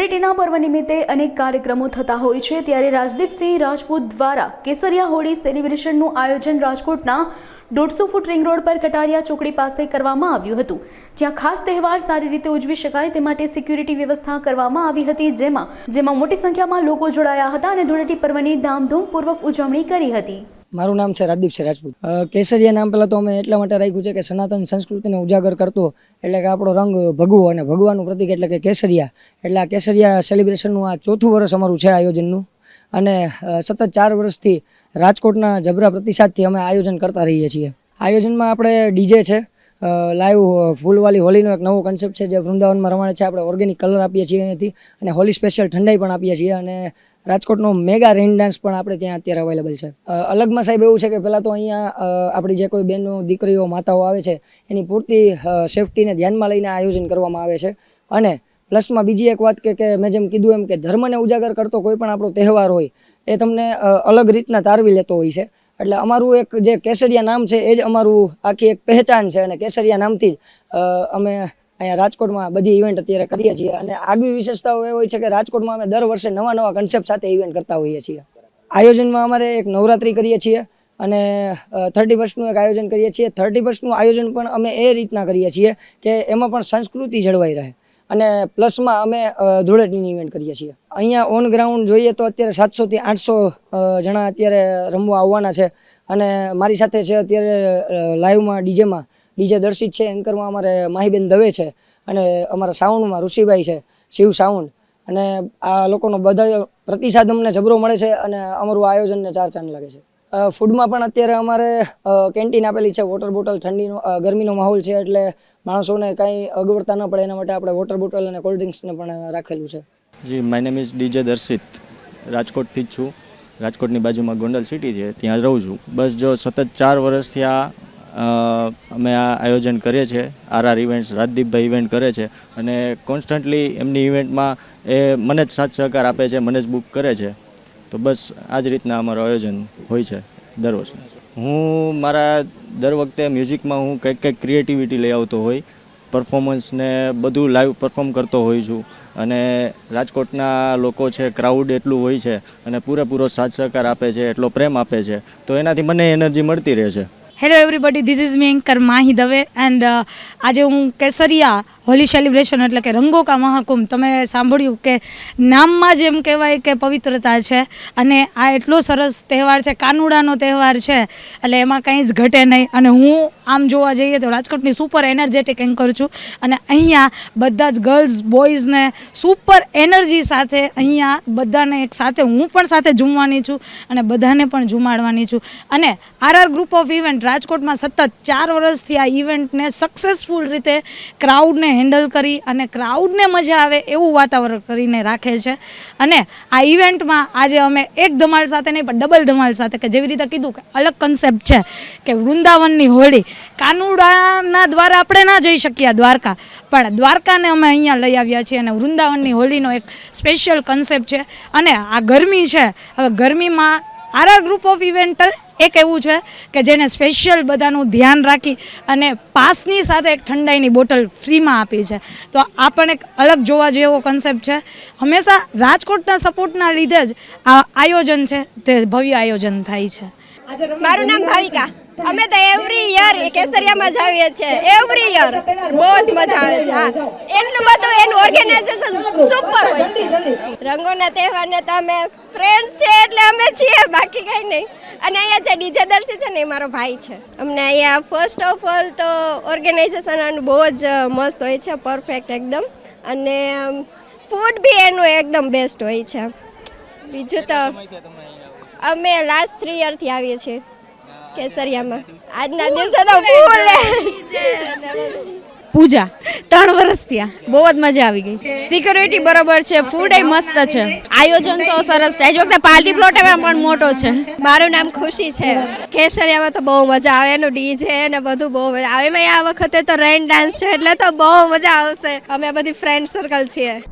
ધૂળેટીના પર્વ નિમિત્તે અનેક કાર્યક્રમો થતા હોય છે. ત્યારે રાજદીપસિંહ રાજપૂત દ્વારા કેસરિયા હોળી સેલિબ્રેશનનું આયોજન રાજકોટના દોઢસો ફૂટ રિંગ રોડ પર કટારિયા ચોકડી પાસે કરવામાં આવ્યું હતું. જ્યાં ખાસ તહેવાર સારી રીતે ઉજવી શકાય તે માટે સિક્યુરિટી વ્યવસ્થા કરવામાં આવી હતી, જેમાં જેમાં મોટી સંખ્યામાં લોકો જોડાયા હતા અને ધૂળેટી પર્વની ધામધૂમપૂર્વક ઉજવણી કરી હતી. મારું નામ છે રાજદીપ છે રાજપૂત. કેસરિયા નામ પહેલાં તો અમે એટલા માટે રાખ્યું છે કે સનાતન સંસ્કૃતિને ઉજાગર કરતો એટલે કે આપણો રંગ ભગવો અને ભગવાનું પ્રતિક એટલે કે કેસરિયા. એટલે આ કેસરિયા સેલિબ્રેશનનું આ ચોથું વર્ષ અમારું છે આયોજનનું. અને સતત ચાર વર્ષથી રાજકોટના જબરા પ્રતિસાદથી અમે આયોજન કરતા રહીએ છીએ. આયોજનમાં આપણે ડીજે છે લાઈવ ફૂલવાળી હોલીનો એક નવો કન્સેપ્ટ છે જે વૃંદાવનમાં રમાણે છે. આપણે ઓર્ગેનિક કલર આપીએ છીએ અહીંયાથી અને હોલી સ્પેશિયલ ઠંડાઈ પણ આપીએ છીએ અને રાજકોટનો મેગા રેઇન ડાન્સ પણ આપણે ત્યાં અત્યારે અવેલેબલ છે. અલગમાં સાહેબ એવું છે કે પહેલાં તો અહીંયા આપણી જે કોઈ બહેનો, દીકરીઓ, માતાઓ આવે છે, એની પૂરતી સેફટીને ધ્યાનમાં લઈને આયોજન કરવામાં આવે છે. અને પ્લસમાં બીજી એક વાત કે કે મેં જેમ કીધું એમ કે ધર્મને ઉજાગર કરતો કોઈ પણ આપણો તહેવાર હોય, એ તમને અલગ રીતના તારવી લેતો હોય છે. એટલે અમારું એક જે કેસરિયા નામ છે, એ જ અમારું આખી એક પહેચાન છે અને કેસરિયા નામથી જ અમે અહીંયા રાજકોટમાં બધી ઇવેન્ટ અત્યારે કરીએ છીએ. અને આગવી વિશેષતાઓ એ હોય છે કે રાજકોટમાં અમે દર વર્ષે નવા નવા કન્સેપ્ટ સાથે ઇવેન્ટ કરતા હોઈએ છીએ. આયોજનમાં અમારે એક નવરાત્રિ કરીએ છીએ અને થર્ટી ફર્સ્ટનું એક આયોજન કરીએ છીએ. થર્ટી ફર્સ્ટનું આયોજન પણ અમે એ રીતના કરીએ છીએ કે એમાં પણ સંસ્કૃતિ જળવાઈ રહે. અને પ્લસમાં અમે ધૂળેટની ઇવેન્ટ કરીએ છીએ. અહીંયા ઓન ગ્રાઉન્ડ જોઈએ તો અત્યારે સાતસોથી આઠસો જણા અત્યારે રમવા આવવાના છે. અને મારી સાથે છે અત્યારે લાઈવમાં ડીજેમાં ડીજે દર્શિત છે એન્કરમાં અમારે માહીબેન દવે છે અને અમારા સાઉન્ડમાં ઋષિભાઈ છે, શિવ સાઉન્ડ અને આ લોકોનો બધા પ્રતિસાદ અમને જબરો મળે છે અને અમારું આયોજનને ચાર ચાંદ લાગે છે. ફૂડમાં પણ અત્યારે અમારે કેન્ટીન આપેલી છે વોટર બોટલ ઠંડીનો ગરમીનો માહોલ છે એટલે માણસોને કાંઈ અગવડતા ન પડે એના માટે આપણે વોટર બોટલ અને કોલ્ડ ડ્રિંક્સને પણ રાખેલું છે. જી my name is DJ Darshit. રાજકોટથી જ છું. રાજકોટની બાજુમાં ગોંડલ સિટી છે, ત્યાં રહું છું. બસ જો સતત ચાર વર્ષથી આ અમે આ આયોજન કરીએ છીએ. આર આર ઇવેન્ટ્સ રાજદીપભાઈ ઇવેન્ટ કરે છે અને કોન્સ્ટન્ટલી એમની ઇવેન્ટમાં એ મને જ સાથ સહકાર આપે છે, મને જ બુક કરે છે. તો બસ આ જ રીતના અમારું આયોજન હોય છે દર વર્ષે. હું મારા દર વખતે મ્યુઝિકમાં હું કંઈક કંઈક ક્રિએટિવિટી લઈ આવતો હોય પરફોર્મન્સને બધું લાઈવ પરફોર્મ કરતો હોઉં છું અને રાજકોટના લોકો છે ક્રાઉડ એટલું હોય છે અને પૂરેપૂરો સાથ સહકાર આપે છે, એટલો પ્રેમ આપે છે, તો એનાથી મને એનર્જી મળતી રહે છે. Hello everybody this is me anchor Mahi Dave and આજે હું કેસરિયા હોલી સેલિબ્રેશન એટલે કે રંગો કા મહાકુંભ, તમે સાંભળ્યું કે નામમાં જ એમ કહેવાય કે પવિત્રતા છે અને આ એટલો સરસ તહેવાર છે, કાનુડાનો તહેવાર છે, એટલે એમાં કંઈ જ ઘટે નહીં. અને હું આમ જોવા જઈએ તો રાજકોટની સુપર એનર્જેટિક એન્કર છું. અને અહીંયા બધા જ ગર્લ્સ બોયઝને સુપર એનર્જી સાથે અહીંયા બધાને એક સાથે હું પણ સાથે ઝૂમવાની છું અને બધાને પણ જુમાડવાની છું. અને R R group of event રાજકોટમાં સતત ચાર વર્ષથી આ ઇવેન્ટને સક્સેસફુલ રીતે ક્રાઉડને હેન્ડલ કરી અને ક્રાઉડને મજા આવે એવું વાતાવરણ કરીને રાખે છે. અને આ ઇવેન્ટમાં આજે અમે એક ધમાલ સાથે નહીં, પણ ડબલ ધમાલ સાથે કે જેવી રીતે કીધું કે અલગ કન્સેપ્ટ છે કે વૃંદાવનની હોળી કાનુડાના દ્વારા આપણે ના જઈ શક્યા દ્વારકા. પણ દ્વારકાને અમે અહીંયા લઈ આવ્યા છીએ અને વૃંદાવનની હોળીનો એક સ્પેશિયલ કન્સેપ્ટ છે. અને આ ગરમી છે. હવે ગરમીમાં R R group of event એક એવું છે કે જેને સ્પેશિયલ બધાનું ધ્યાન રાખી અને પાસની સાથે એક ઠંડાઈની બોટલ ફ્રીમાં આપી છે. તો આ પણ એક અલગ જોવા જેવો કન્સેપ્ટ છે. હંમેશા રાજકોટના સપોર્ટના લીધે જ આ આયોજન છે. તે ભવ્ય આયોજન થાય છે. મારું નામ ભાવિકા. અમે તો એવરી યર કેસરિયામાં જ આવીએ છીએ. એવરી યર બહુ જ મજા આવે છે. હા. એટલું બધું એનું ઓર્ગેનાઇઝેશન સુપર હોય છે. રંગોના તહેવારને તો અમે ફ્રેન્ડ્સ છે એટલે અમે છીએ બાકી કંઈ નહીં. અને અહીંયા જે ડીજે દર્શી છે ને એ મારો ભાઈ છે. અમને અહીંયા ફર્સ્ટ ઓફ ઓલ તો ઓર્ગેનાઇઝેશન બહુ જ મસ્ત હોય છે પરફેક્ટ એકદમ. અને ફૂડ બી એનું એકદમ બેસ્ટ હોય છે. બીજું તો અમે લાસ્ટ થ્રી યરથી આવીએ છીએ. કેસરિયામાં. આજના દિવસે તો ફૂલ પૂજા. ત્રણ વર્ષ ત્યાં બહુ જ મજા આવી ગઈ. સિક્યોરિટી બરોબર છે. ફૂડ એ મસ્ત છે. આયોજન તો સરસ છે. આજ વખતે પાર્ટી પ્લોટ પણ મોટો છે. મારું નામ ખુશી છે. કેસરિયામાં તો બહુ મજા આવે. એનું ડીજે ને બધું બહુ મજા આવે. એમાં આ વખતે તો રેન ડાન્સ છે એટલે તો બહુ મજા આવશે. અમે બધી ફ્રેન્ડ સર્કલ છીએ.